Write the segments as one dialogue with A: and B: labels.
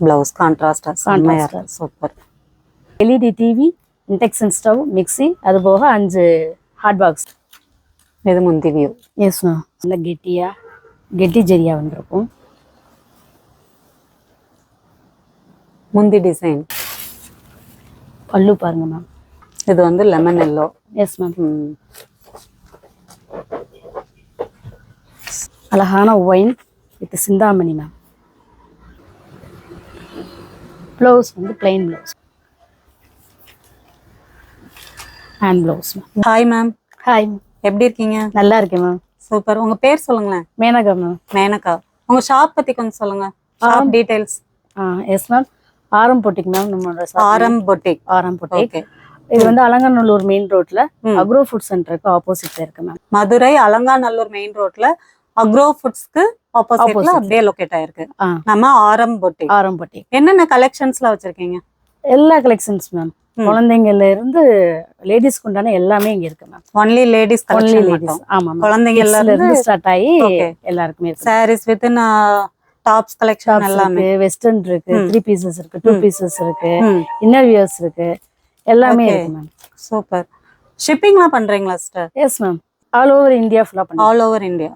A: Blouse கான்ட்ராஸ்டா செம்மையா இருக்கு. Super
B: LED TV induction stove mixie அது போக அஞ்சு ஹாட் பாக்ஸ்
A: இது முந்தி வியூ
B: எஸ் மேம் நல்ல கெட்டியா கெட்டி ஜெரியா வந்திருக்கும்.
A: முந்தி டிசைன்
B: பல்லு பாருங்க மேம்
A: இது வந்து லெமன் எல்லோ
B: எஸ் மேம் அழகான wine with Chintamani ma'am blouse வந்து plain blouse hand blouse
A: hi ma'am
B: hi
A: எப்படி இருக்கீங்க?
B: நல்லா இருக்கேன் மேம்
A: சூப்பர் உங்க பேர் சொல்லுங்களேன்.
B: மேனகா மேம்
A: மேனகா. உங்க ஷாப் பத்தி கொஞ்சம் சொல்லுங்க. Shop details
B: yes ma'am Aaram boutique ma'am நம்மளோட.
A: ஆரம் பொட்டிக்
B: ஆரம் பொட்டிக் இது வந்து அலங்காநல்லூர் மெயின் ரோட்ல அக்ரோ ஃபுட் சென்டருக்கு ஆப்போசிட்ல இருக்கு மேம்
A: மதுரை அலங்காநல்லூர் மெயின் ரோட்ல அக்ரோ ஃபுட்ஸ்க்கு ஆப்போசிட்ல அப்படியே லொகேட் ஆயிருக்கு. நம்ம ஆரம் பொட்டிக்
B: ஆரம் பொட்டிக்
A: என்னென்ன கலெக்ஷன்ஸ்ல வச்சிருக்கீங்க?
B: எல்லா கலெக்ஷன்ஸ் மேம் குழந்தைங்கள்ல இருந்து லேடிஸ்க்கு உண்டான எல்லாமே இங்க இருக்கு ma'am
A: only ladies
B: only ladies ஆமா கிட்ஸ்ல
A: இருந்து
B: ஸ்டார்ட் ஆகி. எல்லாருக்குமே
A: சாரீஸ் வித் டாப்ஸ் கலெக்ஷன் எல்லாமே.
B: வெஸ்டர்ன் இருக்கு த்ரீ பீசஸ் இருக்கு டூ பீசஸ் இருக்கு இன்னர் வியர்ஸ் இருக்கு எல்லாமே இருக்கு மேம்
A: சூப்பர் ஷிப்பிங்லாம் பண்றீங்களா sister
B: yes ma'am all over India ஃபுல்லா பண்ணி
A: all over India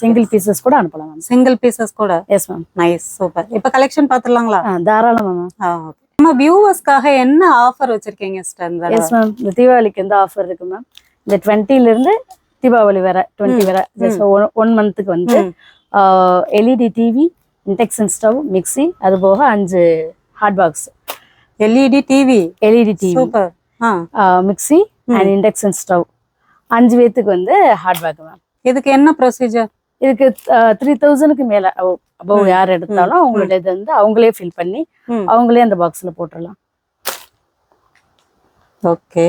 B: single pieces கூட அனுப்பலாம் மேம்
A: சிங்கிள் பீசஸ் கூட?
B: எஸ் மேம்
A: நைஸ் சூப்பர் இப்ப கலெக்ஷன் பாத்துடலாங்களா?
B: தாராளமா மேம்
A: நம்ம வியூவர்ஸ்க்காக என்ன ஆஃபர் வச்சிருக்கீங்க சிஸ்டர்
B: எஸ் மேம் இந்த தீபாவளிக்கு எந்த ஆஃபர் இருக்கு மேம் இந்த 20 ல இருந்து தீபாவளி வர டுவெண்ட்டி வர ஜஸ்ட் ஒன் மந்த்துக்கு வந்து LED TV induction stove mixie அது போக அஞ்சு hot box
A: LED TV
B: LED TV
A: super
B: mixie and induction stove அஞ்சு பேத்துக்கு வந்து ஹாட் பேக் மேம்
A: இதுக்கு என்ன ப்ரொசீஜர்
B: இதுக்கு த்ரீ தௌசண்ட்க்கு மேல அபவ் யார் எடுத்தாலும் அவங்களோட இது வந்து அவங்களே ஃபில் பண்ணி. அவங்களே அந்த பாக்ஸ்ல போட்டுடலாம்.
A: ஓகே.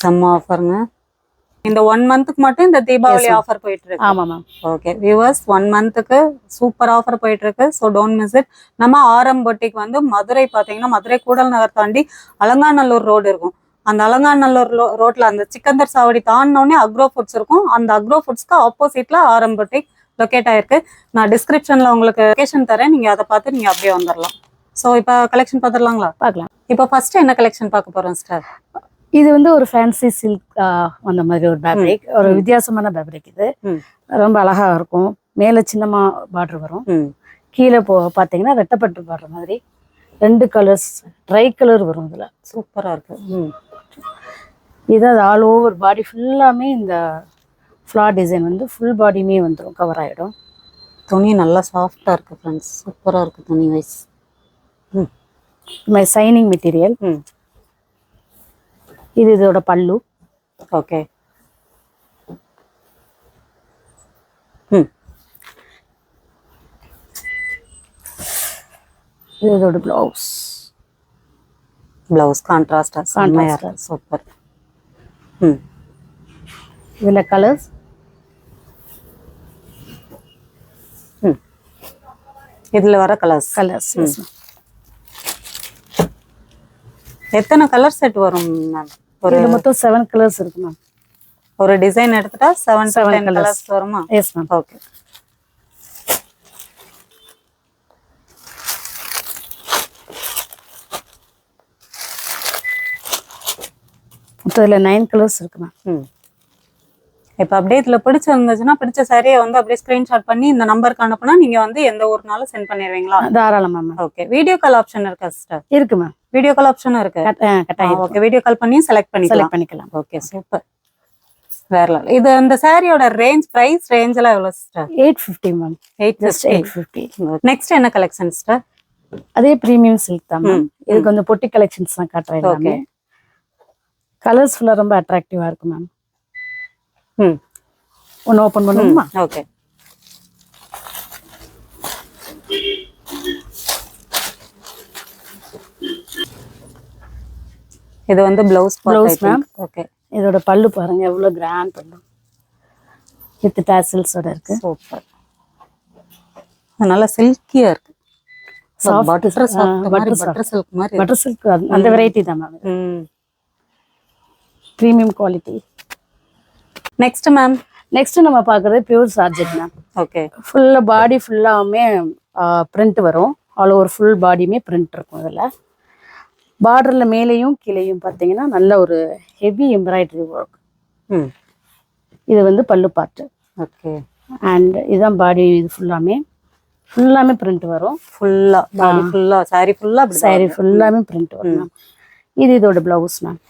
A: செம்ம ஆஃபருங்க இந்த ஒன் மந்த்துக்கு மட்டும் இந்த தீபாவளி ஆஃபர் போயிட்டு இருக்கு.
B: ஆமா மேம்
A: ஓகே. வியூவர்ஸ் ஒன் மந்த்துக்கு சூப்பர் ஆஃபர் போயிட்டு இருக்கு. ஸோ டோன்ட் மிஸ் இட் நம்ம ஆரம் பொட்டிக் வந்து மதுரை பார்த்தீங்கன்னா மதுரை கூடல் நகர் தாண்டி அலங்காநல்லூர் ரோடு இருக்கும். அந்த அலங்காநல்லூர் ரோட்ல அந்த சிக்கந்தர் சாவடி தாண்டினோடனே அக்ரோ ஃபுட்ஸ் இருக்கும். அந்த அக்ரோ ஃபுட்ஸ்க்கு ஆப்போசிட்ல ஆரம் பொட்டிக் லொக்கேட் ஆயிருக்கு. நான் டிஸ்கிரிப்ஷன்ல உங்களுக்கு லொகேஷன் தரேன். நீங்க அதை பார்த்து நீங்க அப்படியே வந்துடலாம் ஸோ இப்போ கலெக்ஷன் பார்த்துடலாங்களா?
B: பார்க்கலாம்.
A: இப்போ ஃபர்ஸ்ட் என்ன கலெக்ஷன் பார்க்க போறோம் சார்
B: இது வந்து ஒரு ஃபேன்சி சில்க் அந்த மாதிரி ஒரு ஃபேப்ரிக் ஒரு வித்தியாசமான ஃபேப்ரிக் இது. ரொம்ப அழகா இருக்கும். மேல சின்னமா பார்டர் வரும். கீழே போ பார்த்தீங்கன்னா ரெட்டப்பட்டு பார்டர் மாதிரி. ரெண்டு கலர்ஸ் ட்ரை கலர் வரும் இதுல.
A: சூப்பரா இருக்கு.
B: இது அது ஆல் ஓவர் பாடி ஃபுல்லாமே இந்த ஃப்ளார் டிசைன் வந்து ஃபுல் பாடியுமே வந்துடும் கவர் ஆயிடும்.
A: துணி நல்லா சாஃப்டா இருக்கு ஃப்ரெண்ட்ஸ் சூப்பரா இருக்கு துணி வைஸ் ம்.
B: மை சைனிங் மெட்டீரியல்
A: ம்.
B: இது இதோட பல்லு.
A: ஓகே ம்.
B: இது இதோட ப்ளவுஸ்
A: பிளவுஸ் கான்ட்ராஸ்டா செம்மையா இருக்கு. சூப்பர்
B: இதுல கலர்ஸ்
A: இதுல வர கலர்ஸ்
B: கலர்ஸ்
A: எத்தனை கலர் செட் வரும் மேம் ஒரு
B: மொத்தம் செவன் கலர்ஸ் இருக்கு மேம்
A: ஒரு டிசைன் எடுத்துட்டா செவன் செவன். கலர்ஸ் வருமா?
B: எஸ் மேம்
A: ஓகே
B: மொத்தம் இதுல நைன் கலர்ஸ் இருக்கு மேம்
A: இப்போ அப்படியே இதுல பிடிச்சிருந்துச்சுன்னா பிடிச்ச சாரியை வந்து அப்படியே ஸ்கிரீன்ஷாட் பண்ணி இந்த நம்பருக்கு அனுப்புனா நீங்க வந்து எந்த ஊர்னாலும் சென்ட் பண்ணிடுவீங்களா?
B: தாராளமா ma'am
A: okay video call option இருக்கா சிஸ்டர்
B: இருக்கு மேம்
A: வீடியோ கால் ஆப்ஷனும் இருக்கு. ஓகே வீடியோ கால் பண்ணி செலக்ட் பண்ணிக்கலாம்.
B: செலக்ட் பண்ணிக்கலாம்.
A: ஓகே சூப்பர் வேற. இது இந்த சாரியோட ரேஞ்ச் பிரைஸ் ரேஞ்ச் எல்லாம் எவ்வளவு sister
B: eight fifty ma'am
A: eight
B: just eight fifty
A: next என்ன கலெக்ஷன் சிஸ்டர்
B: அதே ப்ரீமியம் சில்க் தான் மேம் இது கொஞ்சம் பொட்டி கலெக்ஷன்ஸ் தான் காட்டுறேன் எல்லாமே. கலர்ஸ் ஃபுல்லாக ரொம்ப அட்ராக்டிவா இருக்கும் மேம்
A: ம்.
B: ஒன்று ஓப்பன் பண்ணுமா
A: ஓகே இது வந்து பிளவுஸ்
B: Blouse, ma'am.
A: ஓகே
B: இதோட பல்லு பாருங்க எவ்வளவு கிராண்ட் பல்லு. வித் டாசில்ஸோட இருக்கு.
A: சூப்பர் நல்லா சில்கியா இருக்கு. பட்டர் சில்க் மாதிரி
B: பட்டர் சில்க் அந்த வெரைட்டி தான் மேம்
A: ம்.
B: Premium quality
A: next ma'am
B: next நம்ம பார்க்குறது பியூர் சார்ஜெட் மேம்
A: ஓகே
B: ஃபுல்லாக பாடி ஃபுல்லாமே பிரிண்ட் வரும். ஆல் ஓவர் ஃபுல் பாடியுமே பிரிண்ட் இருக்கும் இதில். பார்டரில் மேலேயும் கீழேயும் பார்த்தீங்கன்னா நல்ல ஒரு ஹெவி எம்ப்ராய்டரி ஒர்க் இது வந்து பல்லு பார்ட்டு
A: ஓகே
B: அண்ட் இதுதான் பாடி இது ஃபுல்லாமே ஃபுல்லாமே பிரிண்ட் வரும்.
A: ஃபுல்லா பாடி ஃபுல்லா சாரி ஃபுல்லா அப்படி
B: சாரி ஃபுல்லாமே பிரிண்ட் வரும் மேம் இது இதோட ப்ளவுஸ் மேம்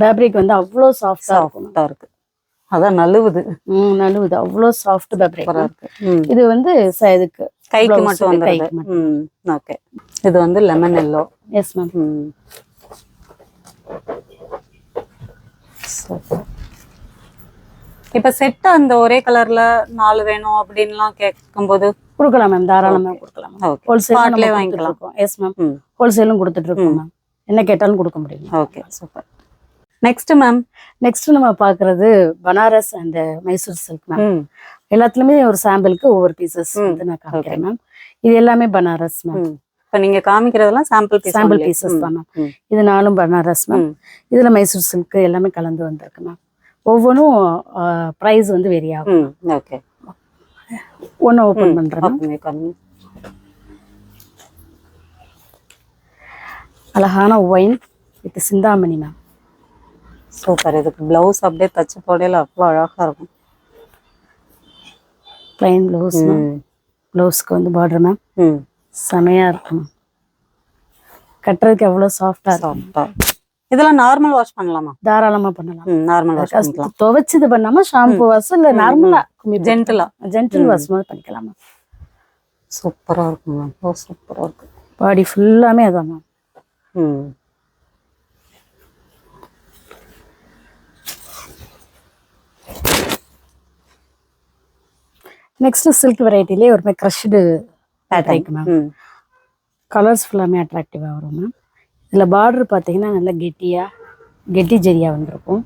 B: ஃபேப்ரிக் வந்து அவ்வளோ சாஃப்டாக இருக்கும்
A: சாஃப்டா இருக்கு. அதான் நழுவுது.
B: ம் நழுவுது. அவ்வளோ சாஃப்ட் ஃபேப்ரிக்
A: இருக்கு.
B: இது வந்து இதுக்கு
A: கைக்கு மட்டும் ம் ஓகே இது வந்து லெமன் எல்லோ
B: எஸ் மேம்.
A: இப்ப செட் அந்த ஒரே கலர்ல நாலு வேணும் அப்படின்லாம் கேட்கும்போது
B: கொடுக்கலாம் மேம் தாராளமாக கொடுக்கலாம். நம்ம
A: வாங்கிக்கலாம்.
B: எஸ் மேம் ஹோல்சேலும் கொடுத்துட்டு இருக்கோம் மேம் என்ன கேட்டாலும் கொடுக்க முடியும்.
A: Okay super next ma'am
B: next நம்ம பார்க்கறது Banaras and Mysore silk ma'am எல்லாத்துலயுமே ஒரு சாம்பிளுக்கு ஒவ்வொரு பீசஸ் வந்து நான் காமிக்கிறேன் மேம் இது எல்லாமே பனாரஸ் மேம்
A: ம் இப்ப நீங்க காமிக்கிறதெல்லாம் சாம்பிள்
B: சாம்பிள் பீசஸ் தான் மேம்
A: ம்.
B: இது நாலும் பனாரஸ் மேம். இதுல மைசூர் சில்க் எல்லாமே கலந்து வந்திருக்கு மேம் ஒவ்வொன்றும் ப்ரைஸ் வந்து வெரி ஆகும்.
A: ஓகே
B: ஒன்று ஓப்பன்
A: கம்மி
B: அழகான wine with Chintamani ma'am
A: super. இதுக்கு பிளவுஸ் அப்படியே தச்சு போடையில அவ்வளோ அழகா இருக்கும்.
B: பிளைன் ப்ளவுஸ் ப்ளவுஸ்க்கு வந்து பார்டர் மேம்
A: ம்.
B: செமையா இருக்கும். கட்டுறதுக்கு எவ்வளோ சாஃப்டா இருக்கும்.
A: இதெல்லாம் நார்மல் வாஷ் பண்ணலாமா?
B: தாராளமா பண்ணலாம்.
A: நார்மல் வாஷ் பண்ணிக்கலாம்.
B: துவைச்சது பண்ணாம ஷாம்பு வாஷ் இல்ல நார்மலா
A: ஜென்டலா
B: ஜென்டில் வாஷ் மாதிரி பண்ணிக்கலாம் மேம்.
A: சூப்பரா இருக்கும் மேம் ஓ சூப்பரா இருக்கு.
B: பாடி ஃபுல்லாமே அதான் மேம்.
A: ம்.
B: நெக்ஸ்ட் சில்க் வெரைட்டிலே ஒரு மாதிரி க்ரஷ்டு பேட்டர்ன் மேம் கலர்ஸ் ஃபுல்லாமே அட்ராக்டிவாக வரும் மேம் இதில் பார்டர் பார்த்தீங்கன்னா நல்லா கெட்டியா கெட்டி ஜெரியா வந்திருக்கும்.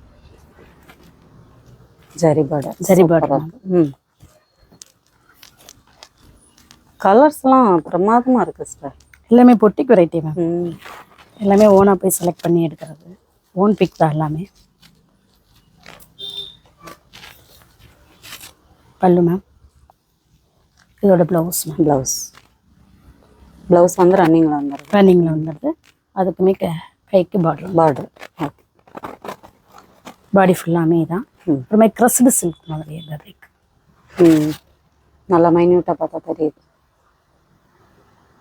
A: ஜரி பார்டர்
B: ஜரி border,
A: ம். கலர்ஸ்லாம் பிரமாதமா இருக்கு சார்
B: எல்லாமே பொட்டிக் வெரைட்டி மேம் எல்லாமே ஓனாக போய் செலக்ட் பண்ணி எடுக்கிறது. ஓன் பிக் தான் எல்லாமே. பல்லு மேம் இதோட ப்ளவுஸ் மேம்
A: ப்ளவுஸ் ப்ளவுஸ் வந்து ரன்னிங்கில் வந்துடுது
B: ரன்னிங்கில் வந்துடுது அதுக்குமே க கைக்கு பார்டர்
A: பார்டர் ஓகே
B: பாடி ஃபுல்லாமே தான்
A: ம்.
B: ஒரு மாதிரி க்ரஸ்டு சில்க் மாதிரி ஃபேப்ரிக்
A: ம். நல்லா மைன்யூட்டாக பார்த்தா தெரியுது.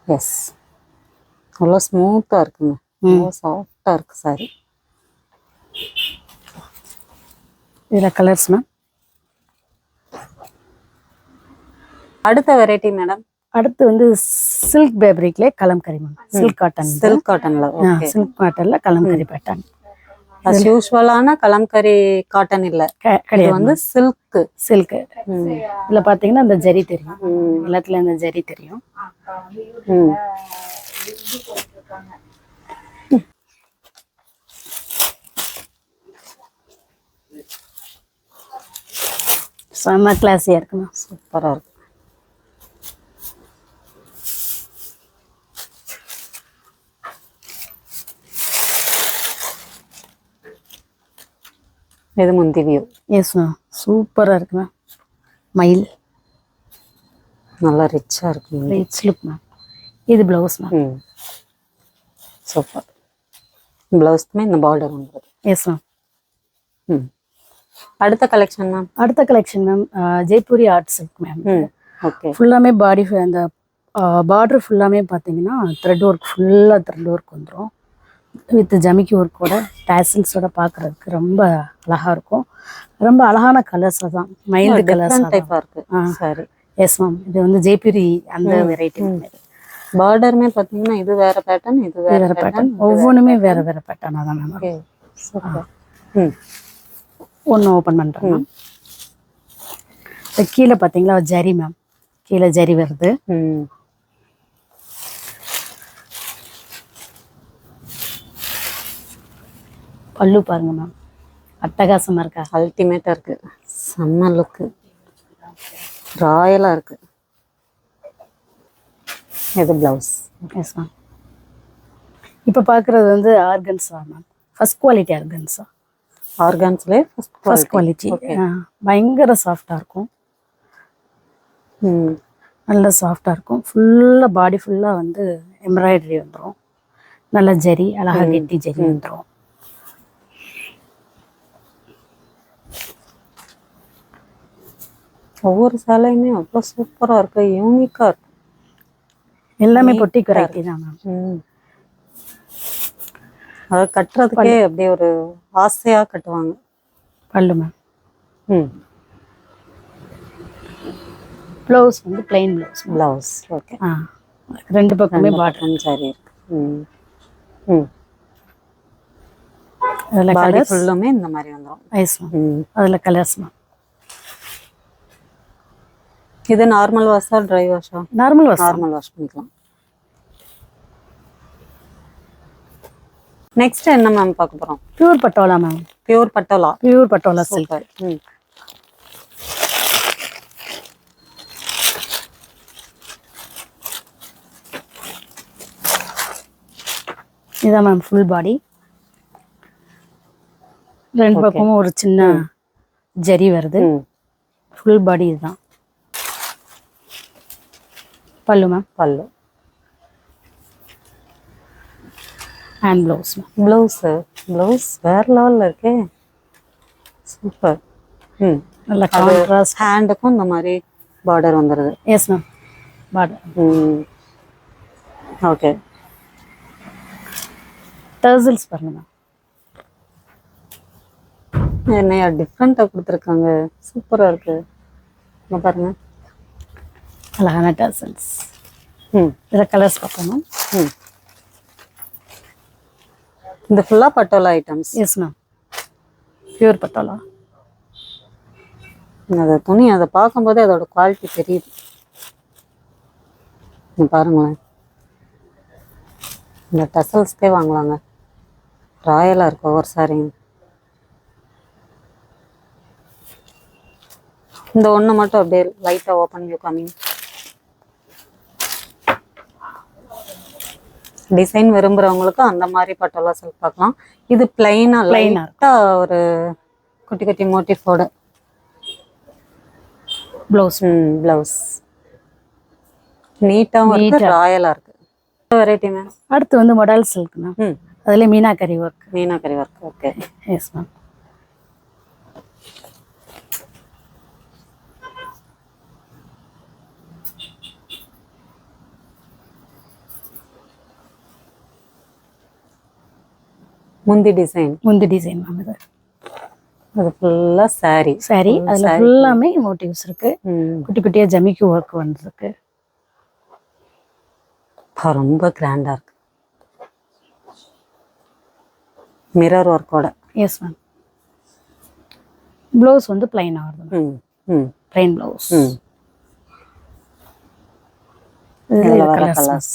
A: எஸ் அவ்வளோ ஸ்மூத்தாக இருக்குங்க அவ்வளோ சாஃப்டாக இருக்கு சாரி
B: இதில் கலர்ஸ் மேம்
A: அடுத்த வெரைட்டி மேடம்
B: அடுத்து வந்து silk ஃபேப்ரிக்லே Kalamkari ma'am silk cotton
A: silk காட்டனில்
B: சில்க் காட்டன்ல கலம்கரி பேட்டர்ன்
A: அஸ் யூஸ்வலான கலம்கரி காட்டன் இல்லை.
B: கிடையாது
A: வந்து சில்க்
B: சில்க் இதில் பார்த்தீங்கன்னா இந்த ஜரி தெரியும். எல்லாத்துலயும் இந்த ஜரி தெரியும். செம்ம கிளாஸியாக இருக்கு மேம்
A: சூப்பராக இது முந்தி வியூ
B: எஸ் மேம் சூப்பராக இருக்கு மேம் மயில்
A: நல்லா ரிச்சாக இருக்கு
B: ரிச் லுக் மேம் இது ப்ளவுஸ் மேம்
A: சூப்பர் ப்ளவுஸ்க்குமே இந்த பார்டர் வந்துடுது
B: எஸ் மேம்
A: ம். அடுத்த கலெக்ஷன் மேம்
B: அடுத்த collection ma'am Jaipuri art silk ma'am
A: okay
B: ஃபுல்லாமே பாடி அந்த பார்டர் ஃபுல்லாமே பார்த்தீங்கன்னா த்ரெட் ஒர்க் ஃபுல்லாக த்ரெட் ஒர்க் வந்துடும் வித் ஜமிக்கி ஒர்க்கோட டேசில்ஸோட பார்க்குறதுக்கு ரொம்ப அழகாக இருக்கும். ரொம்ப அழகான கலர்ஸ் தான் மைல்டு கலர்ஸ்
A: டைப்பாக இருக்கு.
B: ஆ.
A: சரி.
B: எஸ் மேம் இது வந்து ஜெய்ப்பூரி அந்த வெரைட்டி
A: பார்டருமே பார்த்தீங்கன்னா இது வேற பேட்டர்ன் இது வேற பேட்டர்ன்
B: ஒவ்வொன்றுமே வேற வேற பேட்டர்னாக தான் மேம்
A: ம்.
B: ஒன்று ஓப்பன் பண்ணுறேன் மேம் கீழே பார்த்தீங்களா ஜரி மேம் கீழே ஜரி வருது. பல்லு பாருங்க மேம் அட்டகாசமா இருக்கா.
A: அல்டிமேட்டாக இருக்கு. செம்ம லுக்கு ராயலாக இருக்கு. இது ப்ளவுஸ்
B: எஸ் மேம் இப்போ பார்க்குறது வந்து organza ma'am first quality organza
A: ஆர்கான்ஸ்லேயே first
B: first quality பயங்கர சாஃப்டாக இருக்கும். நல்ல சாஃப்டாக இருக்கும். ஃபுல்லாக பாடி ஃபுல்லாக வந்து எம்ப்ராய்டரி வந்துடும் நல்ல ஜரி அழகா கெட்டி ஜரி வந்துடும்
A: ஒவ்வொரு சேலையுமே அவ்வளோ சூப்பரா இருக்கு. யூனிக்கா இருக்கு.
B: எல்லாமே பொட்டிக் வெரைட்டி தான் மேம்.
A: அதை கட்டுறதுக்கே அப்படியே ஒரு ஆசையா கட்டுவாங்க.
B: பல்லு மேம்.
A: ம்.
B: ப்ளவுஸ் வந்து பிளெயின் ப்ளவுஸ்
A: பிளவுஸ் ஓகே
B: ஆ ரெண்டு பக்கமே பார்டர்
A: சரி இருக்கு. ம். ம்.
B: அதில்
A: பாடி
B: கலர்ஸ்
A: ஃபுல்லுமே இந்த மாதிரி வந்துடும்
B: அதில் கலர்ஸ் மேம்.
A: இது நார்மல் வாஷா ட்ரை வாஷா
B: நார்மல் வாஷ்
A: நார்மல் வாஷ் பண்ணிக்கலாம். நெக்ஸ்ட் என்ன மேம் பார்க்க போறோம்?
B: Pure Patola ma'am
A: pure Patola.
B: Pure Patola silk இதான் மேம் ஃபுல் பாடி ரெண்டு பக்கமும் ஒரு சின்ன ஜரி வருது. ஃபுல் பாடி இதுதான். பல்லு மேம்
A: பல்லு
B: hand blouse ma'am
A: blouse blouse வேற லெவல்ல இருக்கே சூப்பர் ம்
B: நல்ல கான்ட்ராஸ்ட்
A: ஹேண்டுக்கும் இந்த மாதிரி பார்டர் வந்துடுது
B: எஸ் மேம் பார்டர்
A: ம் ஓகே
B: டர்சல்ஸ் பாருங்க மேம்
A: என்னையா டிஃப்ரெண்ட்டாக கொடுத்துருக்காங்க சூப்பராக இருக்கு இங்க பாருங்க
B: அழகான டர்சல்ஸ்
A: ம்
B: இதில் கலர்ஸ் மேம்
A: ம் இந்த ஃபுல்லாக patola items
B: yes ma'am pure patola.
A: அந்த துணி அதை பார்க்கும்போதே அதோட குவாலிட்டி தெரியுது. பாருங்களேன். இந்த டசல்ஸ்க்கே வாங்கலாங்க. ராயலாக இருக்கு ஒவ்வொரு சாரியும் இந்த ஒன்று மட்டும் அப்படியே லைட்டாக ஓப்பன் வியூ காமிங் டிசைன் விரும்புறவங்களுக்கு அந்த மாதிரி பட்டோலா சில்க் பார்க்கலாம். இது பிளைனா
B: Plain ஆ
A: லைட்டா ஒரு குட்டி குட்டி மோட்டிஃபோட.
B: ப்ளவுஸ்
A: ப்ளவுஸ் நீட்டாகவும் இருக்கு ராயலாக இருக்கு. வெரைட்டி மேம்
B: அடுத்து வந்து மொடல் சில்க் மேம் அதில் meenakari work
A: meenakari work okay
B: yes ma'am
A: முந்தி டிசைன்
B: முந்தி டிசைன் மேம் இது
A: அது ஃபுல்லாக saree.
B: சாரி அதில் ஃபுல்லாமே மோட்டிவ்ஸ் இருக்கு. குட்டி குட்டியாக ஜமிக்கு ஒர்க் வந்திருக்கு.
A: ரொம்ப கிராண்டாக இருக்கு. மிரர் ஒர்க்கோட
B: எஸ் மேம் ப்ளவுஸ் வந்து பிளைனாக வருது
A: ம்
B: பிளைன் ப்ளவுஸ்
A: இதில் வர கலர்ஸ்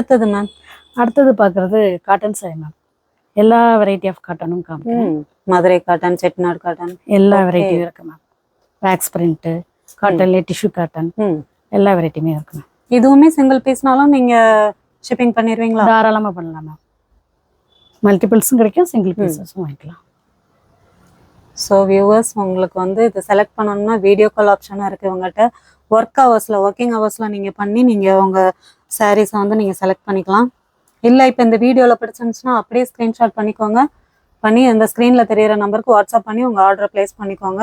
A: அடுத்தது மேம்
B: அடுத்தது பார்க்குறது காட்டன் சாரி மேம் எல்லா வெரைட்டி ஆஃப் காட்டனும் காமிக்கிறேன்.
A: மதுரை காட்டன் செட்டிநாடு காட்டன்
B: எல்லா வெரைட்டியும் இருக்கு மேம் வேக்ஸ் பிரிண்ட்டு காட்டன்லேயே டிஷ்யூ காட்டன் எல்லா வெரைட்டியுமே இருக்கு மேம்
A: இதுவுமே சிங்கிள் பீஸ்னாலும் நீங்க ஷிப்பிங் பண்ணிடுவீங்களா
B: தாராளமாக பண்ணலாம் மேம் மல்டிபிள்ஸும் கிடைக்கும் சிங்கிள் பீசஸும் வாங்கிக்கலாம்.
A: ஸோ வியூவர்ஸ் உங்களுக்கு வந்து இது செலக்ட் பண்ணணும்னா வீடியோ கால் ஆப்ஷனும் இருக்கு. உங்கள்கிட்ட ஒர்க் ஹவர்ஸில் ஒர்க்கிங் ஹவர்ஸில் நீங்கள் பண்ணி நீங்கள் உங்கள் சாரீஸை வந்து நீங்கள் செலக்ட் பண்ணிக்கலாம். இல்லை இப்போ இந்த வீடியோவில் பிடிச்சிருந்துச்சுன்னா அப்படியே ஸ்க்ரீன்ஷாட் பண்ணிக்கோங்க. பண்ணி அந்த ஸ்க்ரீனில் தெரியிற நம்பருக்கு வாட்ஸ்அப் பண்ணி உங்கள் ஆர்டரை ப்ளேஸ் பண்ணிக்கோங்க.